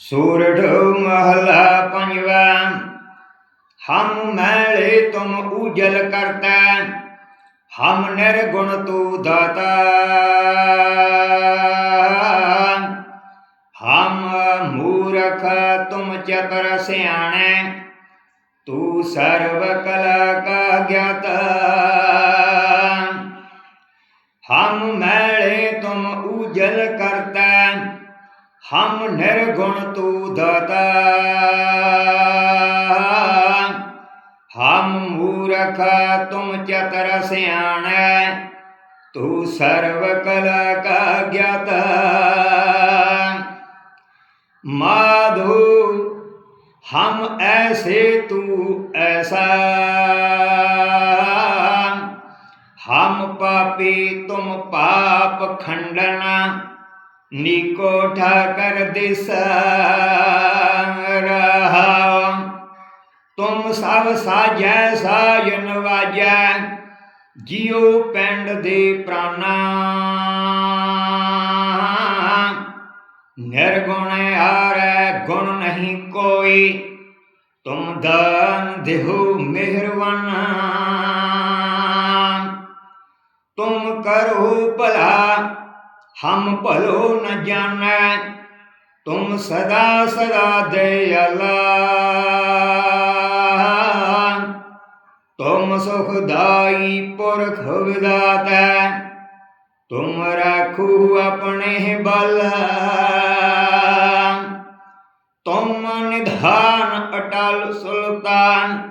ਸੂਰਠ ਮਹਲਾ ਪੰਜਵਾ, ਹਮ ਮੈਲੇ ਤੁਮ ਉਜਲ ਕਰਤਾ, ਹਮ ਨਿਰਗੁਣ ਤੂ ਦਾਤਾ। ਹਮ ਮੂਰਖ ਤੁਮ ਚਤਰ ਸਿਆਣੇ, ਤੂ ਸਰਵ ਕਲਾ ਕਾ ਗਿਆਤਾ। ਹਮ ਮੈਲੇ ਤੁਮ ਉਜਲ ਕਰਤਾ ਹਮ ਨਿਰਗੁਣ ਤੂ ਦਾਤਾ। ਹਮ ਮੂਰਖ ਤੁਮ ਚਤਰ ਸਿਆਣੈ, ਤੂ ਸਰਵ ਕਲਾ ਕਾ ਗਿਆਤਾ। ਮਾਧੋ, ਹਮ ਐਸੇ ਤੂ ਐਸਾ। ਹਮ ਪਾਪੀ ਤੁਮ ਪਾਪ ਖੰਡਨਾ ਨੀਕੋ ਠਾਕਰ ਦਿਸ ਰਹਾ ਤੁਮ ਸਭ ਸਾਜੈ ਸਾਜਨ ਵਾਜੈ ਜਿਉ ਪਿੰਡ ਦੇ ਪ੍ਰਾਨਾ ਨਿਰਗੁਣ ਆਰੈ ਗੁਣ ਨਹੀਂ ਕੋਈ ਤੁਮ ਦਾਨ ਦੇਹੁ ਮਿਹਰਵਾਨਾ ਤੁਮ ਕਰੋ ਭਲਾ ਹਮ ਭਲੋ ਨ ਜਾਣੈ, ਤੁਮ ਸਦਾ ਸਦਾ ਦਇਆਲਾ। ਤੁਮ ਸੁਖਦਾਈ ਪੁਰਖ ਵਿਦਾਤੈ, ਤੁਮ ਰਾਖੂ ਆਪਣੇ ਬਲ। ਤੁਮ ਨਿਧਾਨ ਅਟਲ ਸੁਲਤਾਨ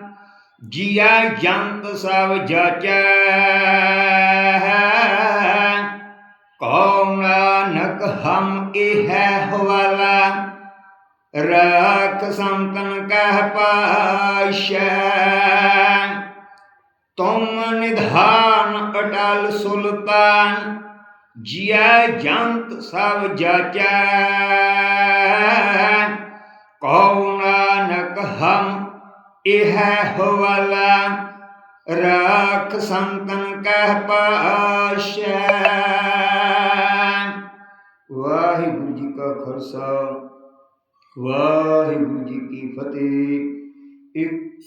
ਜੀਆ ਜੰਤ ਸਭ ਜਾਚੈ। ਹਮ ਇਹ ਹਵਾਲਾ? ਰਾਖ ਸੰਤਨ ਕਹਿ ਪਾਸ਼ੈ ਤੁਮ ਨਿਧਾਨ ਅਟਲ ਸੁਲਤਾਨ ਜੀਆ ਜੰਤ ਸਭ ਜਾਚੈ। ਕਉ ਨਾਨਕ ਹਮ ਇਹ ਹਵਾਲਾ? ਰਾਖ ਸੰਤਨ ਕਹਿ ਪਾਸ਼ੈ ਖਾਲਸਾ। ਵਾਹਿਗੁਰੂ ਜੀ ਕੀ ਫਤਿਹ। ਇੱਕ